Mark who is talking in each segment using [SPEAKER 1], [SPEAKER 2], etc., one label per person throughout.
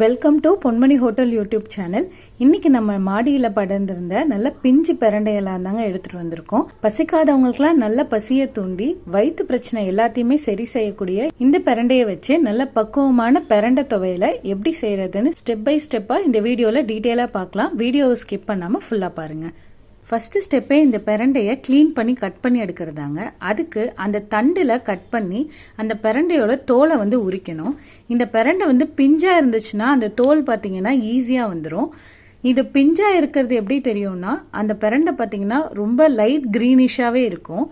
[SPEAKER 1] Welcome to Ponmani hotel YouTube channel இன்னைக்கு நம்ம மாடியில் படர்ந்திருந்த நல்ல பிஞ்சு பிரண்டையெல்லாம் தாங்க எடுத்துட்டு வந்திருக்கோம். பசிக்காதவங்களுக்குலாம் நல்ல பசியை தூண்டி வயிற்று பிரச்சனை எல்லாத்தையுமே சரி செய்யக்கூடிய இந்த பிரண்டையை வச்சு நல்ல பக்குவமான பிரண்டை துவையில எப்படி செய்யறதுன்னு ஸ்டெப் பை ஸ்டெப்பா இந்த வீடியோல டீட்டெயிலாக பார்க்கலாம். வீடியோவை ஸ்கிப் பண்ணாமல் ஃபுல்லாக பாருங்கள் ஃபஸ்ட்டு ஸ்டெப்பே இந்த பிரண்டையை க்ளீன் பண்ணி கட் பண்ணி எடுக்கிறதாங்க. அதுக்கு அந்த தண்டில் கட் பண்ணி அந்த பிரண்டையோட தோலை வந்து உரிக்கணும். இந்த பிரண்டை வந்து பிஞ்சாக இருந்துச்சுன்னா அந்த தோல் பார்த்தீங்கன்னா ஈஸியாக வந்துடும் இது பிஞ்சாக இருக்கிறது எப்படி தெரியும்னா அந்த பிரண்டை பார்த்தீங்கன்னா ரொம்ப லைட் க்ரீனிஷாகவே இருக்கும்.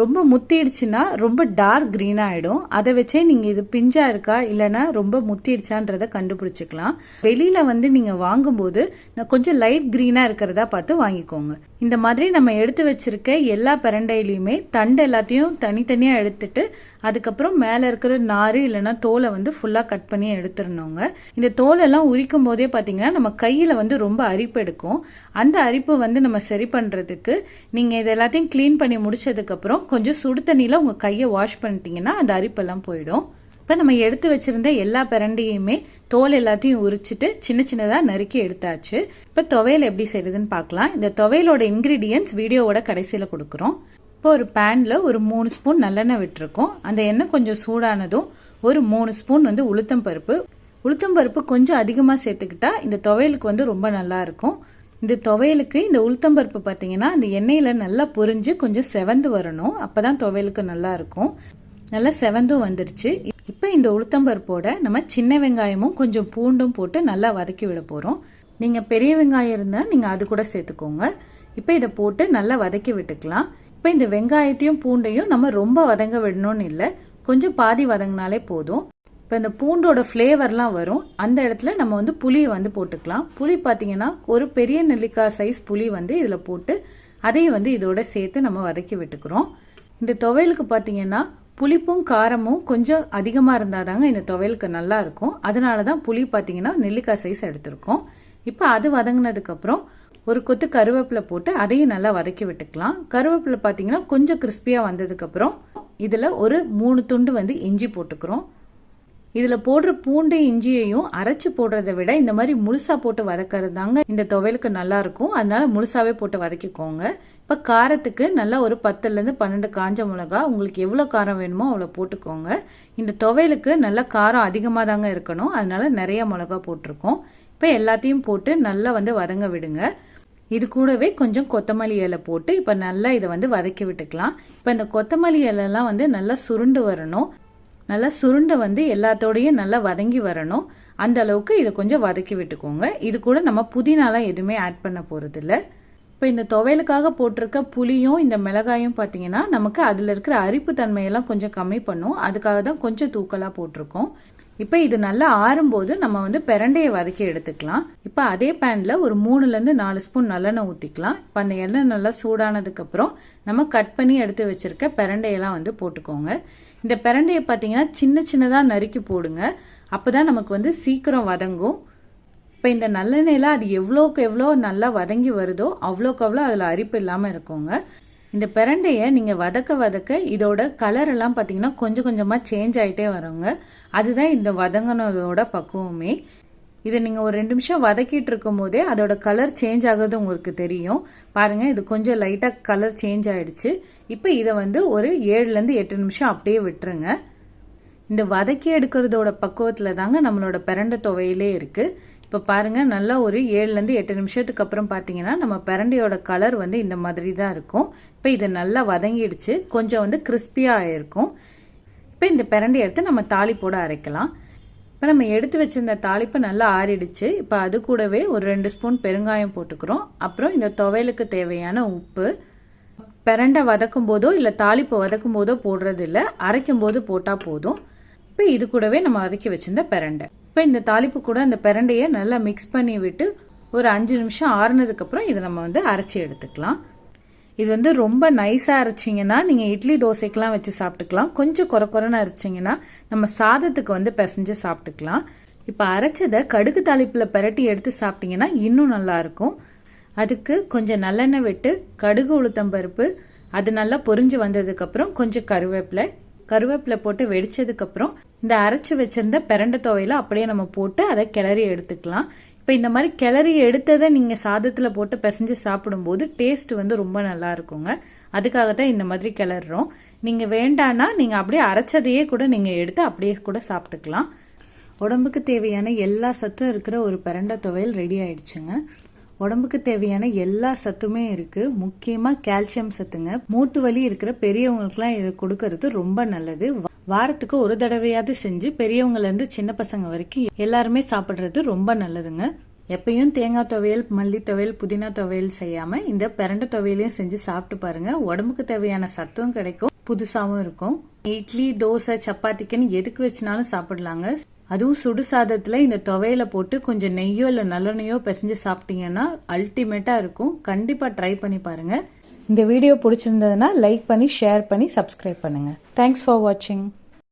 [SPEAKER 1] ரொம்ப முத்திடுச்சுன்னா ரொம்ப டார்க் க்ரீன் ஆகிடும் அதை வச்சே நீங்கள் இது பிஞ்சாக இருக்கா இல்லைன்னா ரொம்ப முத்திடுச்சான்றதை கண்டுபிடிச்சிக்கலாம். வெளியில் வந்து நீங்கள் வாங்கும்போது நான் கொஞ்சம் லைட் க்ரீனாக இருக்கிறதா பார்த்து வாங்கிக்கோங்க. இந்த மாதிரி நம்ம எடுத்து வச்சிருக்க எல்லா பரண்டையிலையுமே தண்டு எல்லாத்தையும் தனித்தனியாக எடுத்துட்டு அதுக்கப்புறம் மேலே இருக்கிற நாறு இல்லைனா தோலை வந்து ஃபுல்லாக கட் பண்ணி எடுத்துடணுங்க. இந்த தோலெல்லாம் உரிக்கும் போதே பார்த்தீங்கன்னா நம்ம கையில் வந்து ரொம்ப அரிப்பு எடுக்கும். அந்த அரிப்பு வந்து நம்ம சரி பண்ணுறதுக்கு நீங்கள் இது எல்லாத்தையும் க்ளீன் பண்ணி முடிச்சதுக்கப்புறம் கொஞ்சம் சுடு தண்ணியில் உங்கள் கையை வாஷ் பண்ணிட்டீங்கன்னா அந்த அரிப்பெல்லாம் போயிடும். இப்போ நம்ம எடுத்து வச்சிருந்த எல்லா பிரண்டையுமே தோல் எல்லாத்தையும் உரிச்சிட்டு சின்ன சின்னதாக நறுக்கி எடுத்தாச்சு. இப்போ துவையல் எப்படி செய்யறதுன்னு பார்க்கலாம் இந்த துவையலோட இன்கிரீடியன்ஸ் வீடியோவோட கடைசியில் கொடுக்குறோம். இப்போ ஒரு பேனில் ஒரு மூணு ஸ்பூன் நல்லெண்ணெய் விட்டுருக்கோம். அந்த எண்ணெய் கொஞ்சம் சூடானதும் ஒரு மூணு ஸ்பூன் வந்து உளுத்தம் பருப்பு. உளுத்தம் பருப்பு கொஞ்சம் அதிகமாக சேர்த்துக்கிட்டா இந்த துவையலுக்கு வந்து ரொம்ப நல்லா இருக்கும். இந்த துவையலுக்கு இந்த உளுத்தம் பருப்பு பார்த்தீங்கன்னா அந்த எண்ணெயில் நல்லா பொரிஞ்சு கொஞ்சம் செவந்து வரணும். அப்போ தான் துவையலுக்கு நல்லா இருக்கும். நல்லா செவந்தும் வந்துருச்சு. இப்போ இந்த உளுத்தம்பருப்போட நம்ம சின்ன வெங்காயமும் கொஞ்சம் பூண்டும் போட்டு நல்லா வதக்கி விட போகிறோம் நீங்கள் பெரிய வெங்காயம் இருந்தால் நீங்கள் அது கூட சேர்த்துக்கோங்க. இப்போ இதை போட்டு நல்லா வதக்கி விட்டுக்கலாம். இப்போ இந்த வெங்காயத்தையும் பூண்டையும் நம்ம ரொம்ப வதங்க விடணும்னு இல்லை. கொஞ்சம் பாதி வதங்கினாலே போதும். இப்போ இந்த பூண்டோட ஃப்ளேவர்லாம் வரும். அந்த இடத்துல நம்ம வந்து புளியை வந்து போட்டுக்கலாம். புளி பார்த்தீங்கன்னா ஒரு பெரிய நெல்லிக்காய் சைஸ் புளி வந்து இதில் போட்டு அதையும் வந்து இதோட சேர்த்து நம்ம வதக்கி விட்டுக்கிறோம். இந்த துவையலுக்கு பார்த்தீங்கன்னா புளிப்பும் காரமும் கொஞ்சம் அதிகமாக இருந்தால் தாங்க இந்த துவையலுக்கு நல்லா இருக்கும். அதனால தான் புளி பார்த்தீங்கன்னா நெல்லிக்காய் சைஸ் எடுத்திருக்கோம். இப்போ அது வதங்கினதுக்கப்புறம் ஒரு கொத்து கருவேப்பிலை போட்டு அதையும் நல்லா வதக்கி விட்டுக்கலாம். கருவேப்பிலை பார்த்தீங்கன்னா கொஞ்சம் கிறிஸ்பியாக வந்ததுக்கப்புறம் இதில் ஒரு மூணு துண்டு வந்து இஞ்சி போட்டுக்கிறோம். இதில் போடுற பூண்டு இஞ்சியையும் அரைச்சி போடுறத விட இந்த மாதிரி முழுசாக போட்டு வதக்கிறது தாங்க இந்த துவையலுக்கு நல்லா இருக்கும். அதனால முழுசாவே போட்டு வதக்கிக்கோங்க. இப்போ காரத்துக்கு நல்லா ஒரு பத்துலேருந்து பன்னெண்டு காஞ்ச மிளகா உங்களுக்கு எவ்வளோ காரம் வேணுமோ அவ்வளோ போட்டுக்கோங்க. இந்த துவையலுக்கு நல்லா காரம் அதிகமாக தாங்க இருக்கணும். அதனால நிறைய மிளகா போட்டிருக்கோம். இப்போ எல்லாத்தையும் போட்டு நல்லா வந்து வதங்க விடுங்க. இது கூடவே கொஞ்சம் கொத்தமல்லி இலை போட்டு இப்போ நல்லா இதை வந்து வதக்கி விட்டுக்கலாம். இப்போ இந்த கொத்தமல்லி இலைலாம் வந்து நல்லா சுருண்டு வரணும். நல்லா சுருண்டை வந்து எல்லாத்தோடையும் நல்லா வதங்கி வரணும். அந்த அளவுக்கு இதை கொஞ்சம் வதக்கி விட்டுக்கோங்க. இது கூட நம்ம புதினாலாம் எதுவுமே ஆட் பண்ண போகிறது இல்லை இப்போ இந்த துவையலுக்காக போட்டிருக்க புளியும் இந்த மிளகாயும் பார்த்தீங்கன்னா நமக்கு அதில் இருக்கிற அரிப்பு தன்மையெல்லாம் கொஞ்சம் கம்மி பண்ணும். அதுக்காக தான் கொஞ்சம் தூக்கலாக போட்டிருக்கோம். இப்போ இது நல்லா ஆறும்போது நம்ம வந்து பிரண்டையை வதக்கி எடுத்துக்கலாம். இப்போ அதே பேனில் ஒரு மூணுலேருந்து நாலு ஸ்பூன் நல்லெண்ணெய் ஊற்றிக்கலாம் இப்போ அந்த எண்ணெய் நல்லா சூடானதுக்கப்புறம் நம்ம கட் பண்ணி எடுத்து வச்சிருக்க பிரண்டையெல்லாம் வந்து போட்டுக்கோங்க. இந்த பிரண்டையை பார்த்தீங்கன்னா சின்ன சின்னதாக நறுக்கி போடுங்க. அப்போ தான் நமக்கு வந்து சீக்கிரம் வதங்கும். இப்போ இந்த நல்லெண்ணெயில் அது எவ்வளோக்கு எவ்வளோ நல்லா வதங்கி வருதோ அவ்வளோக்கு அவ்வளோ அதில் அரிப்பு இல்லாமல் இருக்குங்க. இந்த பிரண்டையை நீங்கள் வதக்க வதக்க இதோட கலர் எல்லாம் பார்த்தீங்கன்னா கொஞ்சம் கொஞ்சமாக சேஞ்ச் ஆகிட்டே வருங்க. அதுதான் இந்த வதங்கினதோட பக்குவமே. இதை நீங்கள் ஒரு ரெண்டு நிமிஷம் வதக்கிட்டு இருக்கும் போதே அதோட கலர் சேஞ்ச் ஆகிறது உங்களுக்கு தெரியும். பாருங்கள் இது கொஞ்சம் லைட்டாக கலர் சேஞ்ச் ஆகிடுச்சு இப்போ இதை வந்து ஒரு ஏழுலேருந்து எட்டு நிமிஷம் அப்படியே விட்டுருங்க. இந்த வதக்கி எடுக்கிறதோட பக்குவத்தில் தாங்க நம்மளோட பிரண்டை துவையிலே இருக்குது இப்போ பாருங்கள் நல்லா ஒரு ஏழுலேருந்து எட்டு நிமிஷத்துக்கு அப்புறம் பார்த்தீங்கன்னா நம்ம பிரண்டையோட கலர் வந்து இந்த மாதிரி தான் இருக்கும். இப்போ இது நல்லா வதங்கிடுச்சு. கொஞ்சம் வந்து கிறிஸ்பியாக ஆகிருக்கும் இப்போ இந்த பிரண்டை எடுத்து நம்ம தாளிப்போட அரைக்கலாம். இப்போ நம்ம எடுத்து வச்சிருந்த தாளிப்பு நல்லா ஆறிடுச்சு. இப்போ அது கூடவே ஒரு ரெண்டு ஸ்பூன் பெருங்காயம் போட்டுக்கிறோம். அப்புறம் இந்த துவையலுக்கு தேவையான உப்பு. பிரண்டை வதக்கும் போதோ இல்லை தாளிப்பு வதக்கும் போதோ போடுறதில்ல. அரைக்கும் போது போட்டால் போதும். இப்போ இது கூடவே நம்ம வதக்கி வச்சிருந்த பிரண்டை. இப்போ இந்த தாளிப்பு கூட அந்த பிரண்டையை நல்லா மிக்ஸ் பண்ணி விட்டு ஒரு அஞ்சு நிமிஷம் ஆறுனதுக்கப்புறம் இதை நம்ம வந்து அரைச்சி எடுத்துக்கலாம். இது வந்து ரொம்ப நைஸாக அரைச்சிங்கன்னா நீங்கள் இட்லி தோசைக்கெலாம் வச்சு சாப்பிட்டுக்கலாம். கொஞ்சம் குறை குறைன்னு அரைச்சிங்கன்னா நம்ம சாதத்துக்கு வந்து பிசைஞ்சு சாப்பிட்டுக்கலாம். இப்போ அரைச்சதை கடுகு தாளிப்பில் பரட்டி எடுத்து சாப்பிட்டீங்கன்னா இன்னும் நல்லாயிருக்கும் அதுக்கு கொஞ்சம் நல்லெண்ணெய் விட்டு கடுகு உளுத்தம் பருப்பு அது நல்லா பொரிஞ்சு வந்ததுக்கப்புறம் கொஞ்சம் கருவேப்பிலை. கருவேப்பிலை போட்டு வெடிச்சதுக்கப்புறம் இந்த அரைச்சி வச்சிருந்த பிரண்ட துவையில அப்படியே நம்ம போட்டு அதை கிளறி எடுத்துக்கலாம். இப்போ இந்த மாதிரி கிளறி எடுத்ததை நீங்கள் சாதத்தில் போட்டு பிசைஞ்சு சாப்பிடும்போது டேஸ்ட் வந்து ரொம்ப நல்லா இருக்குங்க. அதுக்காக தான் இந்த மாதிரி கிளறுறோம். நீங்கள் வேண்டான்னா நீங்கள் அப்படியே அரைச்சதையே கூட நீங்கள் எடுத்து அப்படியே கூட சாப்பிட்டுக்கலாம். உடம்புக்கு தேவையான எல்லா சத்தும் இருக்கிற ஒரு பிரண்டை துவையல் ரெடி ஆயிடுச்சுங்க. உடம்புக்கு தேவையான எல்லா சத்துமே இருக்குது முக்கியமாக கால்சியம் சத்துங்க. மூட்டு வலி இருக்கிற பெரியவங்களுக்குலாம் இதை கொடுக்கறது ரொம்ப நல்லது. வாரத்துக்கு ஒரு தடவையாவது செஞ்சு பெரியவங்கலேருந்து சின்ன பசங்க வரைக்கும் எல்லாருமே சாப்பிடுறது ரொம்ப நல்லதுங்க. எப்பயும் தேங்காய் துவையல் மல்லி துவையல் புதினா துவையல் செய்யாமல் இந்த பிறண்ட துவையலையும் செஞ்சு சாப்பிட்டு பாருங்க. உடம்புக்கு தேவையான சத்தும் கிடைக்கும் புதுசாகவும் இருக்கும். இட்லி தோசை சப்பாத்திக்குன்னு எதுக்கு வச்சுனாலும் சாப்பிடலாங்க. அதுவும் சுடு சாதத்தில் இந்த துவையில போட்டு கொஞ்சம் நெய்யோ இல்லை நல்லெண்ணையோ பிசைஞ்சு சாப்பிட்டீங்கன்னா அல்டிமேட்டாக இருக்கும். கண்டிப்பாக ட்ரை பண்ணி பாருங்கள் இந்த வீடியோ பிடிச்சிருந்ததுன்னா லைக் பண்ணி ஷேர் பண்ணி சப்ஸ்கிரைப் பண்ணுங்க. தேங்க்ஸ் ஃபார் வாட்சிங்